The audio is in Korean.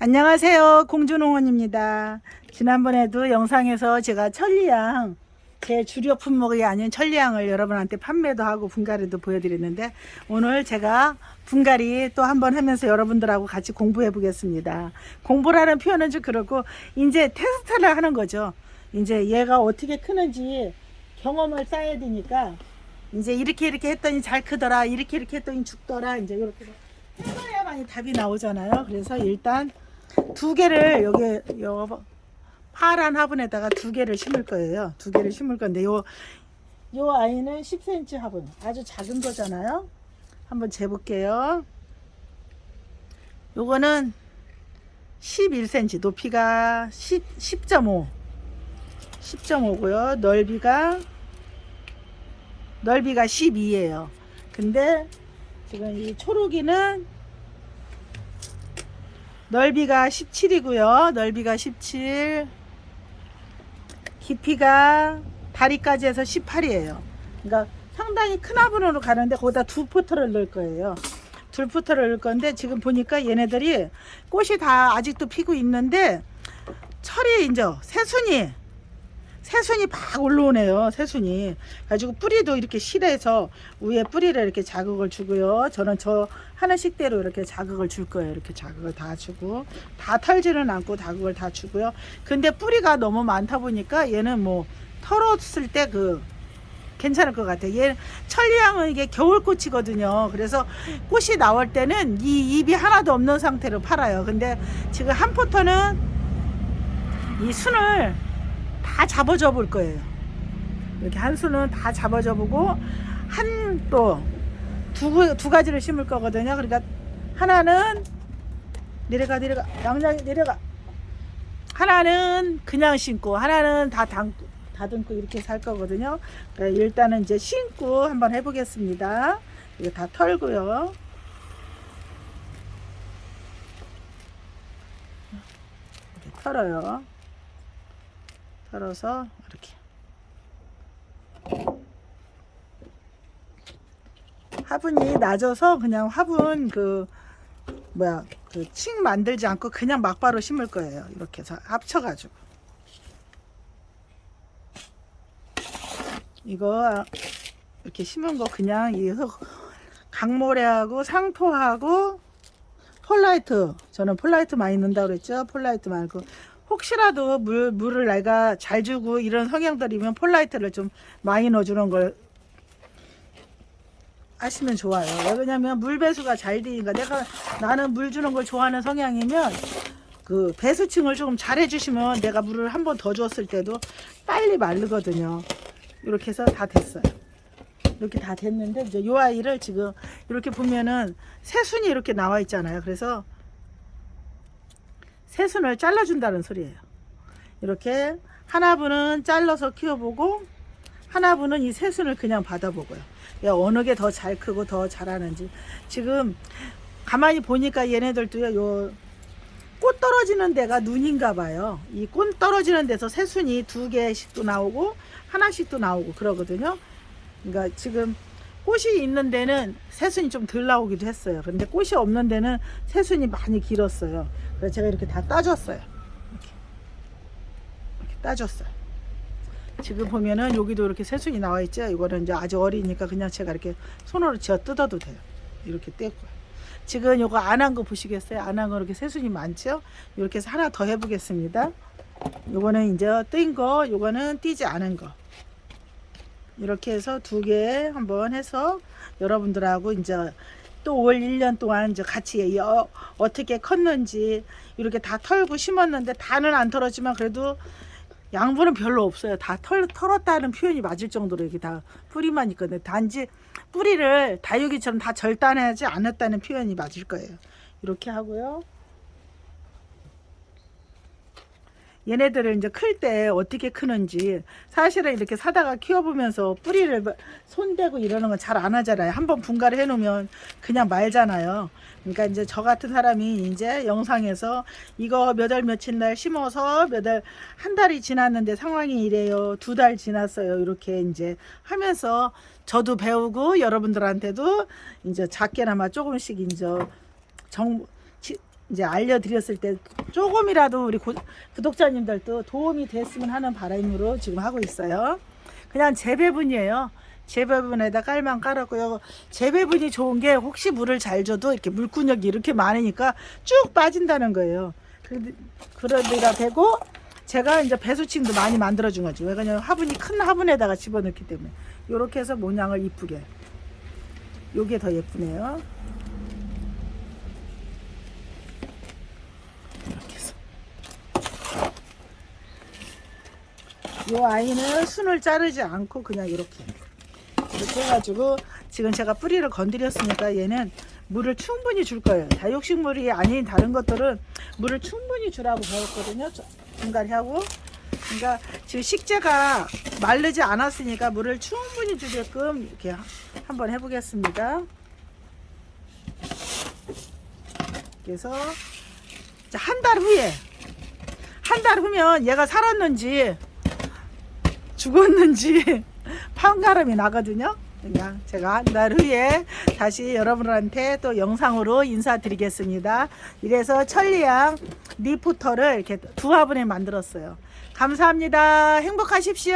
안녕하세요. 공주농원입니다. 지난번에도 영상에서 제가 천리향, 제 주력 품목이 아닌 천리향을 여러분한테 판매도 하고 분갈이도 보여드렸는데 오늘 제가 분갈이 또 한번 하면서 여러분들하고 같이 공부해 보겠습니다. 공부라는 표현은 좀 그렇고 이제 테스트를 하는 거죠. 이제 얘가 어떻게 크는지 경험을 쌓아야 되니까 이제 이렇게 이렇게 했더니 잘 크더라. 이렇게 이렇게 했더니 죽더라. 이제 이렇게 해봐야만이 답이 나오잖아요. 그래서 일단 두 개를 여기 요 파란 화분에다가 두 개를 심을 거예요. 두 개를 심을 건데 요 요 아이는 10cm 화분 아주 작은 거잖아요. 한번 재볼게요. 요거는 11cm 높이가 10, 10.5 10.5고요. 넓이가 넓이가 12예요. 근데 지금 이 초록이는 넓이가 17이고요. 넓이가 17. 깊이가 다리까지 해서 18이에요. 그러니까 상당히 큰 화분으로 가는데 거기다 두 포터를 넣을 거예요. 둘 포터를 넣을 건데 지금 보니까 얘네들이 꽃이 다 아직도 피고 있는데 철이 이제 새순이 새순이 막 올라오네요. 새순이. 가지고 뿌리도 이렇게 실해서 위에 뿌리를 이렇게 자극을 주고요. 저는 저 하나씩대로 이렇게 자극을 줄 거예요. 이렇게 자극을 다 주고 다 털지는 않고 자극을 다 주고요. 근데 뿌리가 너무 많다 보니까 얘는 뭐 털었을 때 그 괜찮을 것 같아요. 얘 천리향은 이게 겨울꽃이거든요. 그래서 꽃이 나올 때는 이 잎이 하나도 없는 상태로 팔아요. 근데 지금 한 포터는 이 순을 다 잡아줘 볼 거예요. 이렇게 한 수는 다 잡아줘 보고 한 또 두 두 가지를 심을 거거든요. 그러니까 하나는 내려가 내려가 양장이 내려가 하나는 그냥 심고 하나는 다 담고 다듬고 이렇게 살 거거든요. 그러니까 일단은 이제 심고 한번 해보겠습니다. 이거 다 털고요. 털어요. 털어서 이렇게. 화분이 낮아서 그냥 화분 그 뭐야 그 층 만들지 않고 그냥 막바로 심을 거예요. 이렇게 해서 합쳐가지고. 이거 이렇게 심은 거 그냥 이거 강모래하고 상토하고 폴라이트. 저는 폴라이트 많이 넣는다 그랬죠? 폴라이트 말고 혹시라도 물, 물을 내가 잘 주고 이런 성향들이면 폴라이트를 좀 많이 넣어주는 걸 하시면 좋아요. 왜냐면 물 배수가 잘 되니까 내가 나는 물 주는 걸 좋아하는 성향이면 그 배수층을 조금 잘 해주시면 내가 물을 한 번 더 줬을 때도 빨리 마르거든요. 이렇게 해서 다 됐어요. 이렇게 다 됐는데 이제 요 아이를 지금 이렇게 보면은 새순이 이렇게 나와 있잖아요. 그래서 새순을 잘라준다는 소리예요. 이렇게 하나분은 잘라서 키워보고 하나분은 이 새순을 그냥 받아보고요. 야, 어느 게 더 잘 크고 더 잘하는지 지금 가만히 보니까 얘네들도요. 요 꽃 떨어지는 데가 눈인가 봐요. 이 꽃 떨어지는 데서 새순이 두 개씩도 나오고 하나씩도 나오고 그러거든요. 그러니까 지금 꽃이 있는 데는 새순이 좀 덜 나오기도 했어요. 근데 꽃이 없는 데는 새순이 많이 길었어요. 그래서 제가 이렇게 다 따줬어요. 이렇게, 이렇게 따줬어요. 지금 보면은 여기도 이렇게 새순이 나와 있죠. 이거는 이제 아주 어리니까 그냥 제가 이렇게 손으로 쥐어 뜯어도 돼요. 이렇게 떼고요. 지금 요거 안 한 거 보시겠어요? 안 한 거 이렇게 새순이 많죠? 이렇게 해서 하나 더 해보겠습니다. 요거는 이제 뜬 거, 요거는 띄지 않은 거. 이렇게 해서 두 개 한번 해서 여러분들하고 이제 또올 1년 동안 이제 같이 어, 어떻게 컸는지 이렇게 다 털고 심었는데 다는 안 털었지만 그래도 양분은 별로 없어요. 다 털, 털었다는 표현이 맞을 정도로 이렇게 다 뿌리만 있거든요. 단지 뿌리를 다육이처럼 다 절단하지 않았다는 표현이 맞을 거예요. 이렇게 하고요. 얘네들을 이제 클 때 어떻게 크는지 사실은 이렇게 사다가 키워보면서 뿌리를 뭐 손대고 이러는 건 잘 안 하잖아요. 한번 분갈이 해놓으면 그냥 말잖아요. 그러니까 이제 저 같은 사람이 이제 영상에서 이거 몇 월 며칠 날 심어서 몇 달, 한 달이 지났는데 상황이 이래요. 두 달 지났어요. 이렇게 이제 하면서 저도 배우고 여러분들한테도 이제 작게나마 조금씩 이제 정, 지- 이제 알려드렸을 때 조금이라도 우리 고- 구독자님들도 도움이 됐으면 하는 바람으로 지금 하고 있어요. 그냥 재배분이에요. 재배분에다 깔만 깔았고요. 재배분이 좋은 게 혹시 물을 잘 줘도 이렇게 물군역이 이렇게 많으니까 쭉 빠진다는 거예요. 그- 그러기가 되고 제가 이제 배수층도 많이 만들어 준 거지. 왜 그러냐면 화분이 큰 화분에다가 집어넣기 때문에 이렇게 해서 모양을 이쁘게. 요게 더 예쁘네요. 이렇게 해서. 요 아이는 순을 자르지 않고 그냥 이렇게 이렇게 해가지고 지금 제가 뿌리를 건드렸으니까 얘는 물을 충분히 줄 거예요. 다육식물이 아닌 다른 것들은 물을 충분히 주라고 배웠거든요. 저- 중간에 하고. 그러니까 지금 식재가 마르지 않았으니까 물을 충분히 주게끔 이렇게 하- 한번 해보겠습니다. 그래서 한 달 후에 한 달 후면 얘가 살았는지 죽었는지 판가름이 나거든요. 그냥 제가 한 달 후에 다시 여러분한테 또 영상으로 인사드리겠습니다. 이래서 천리양 리포터를 이렇게 두 화분에 만들었어요. 감사합니다. 행복하십시오.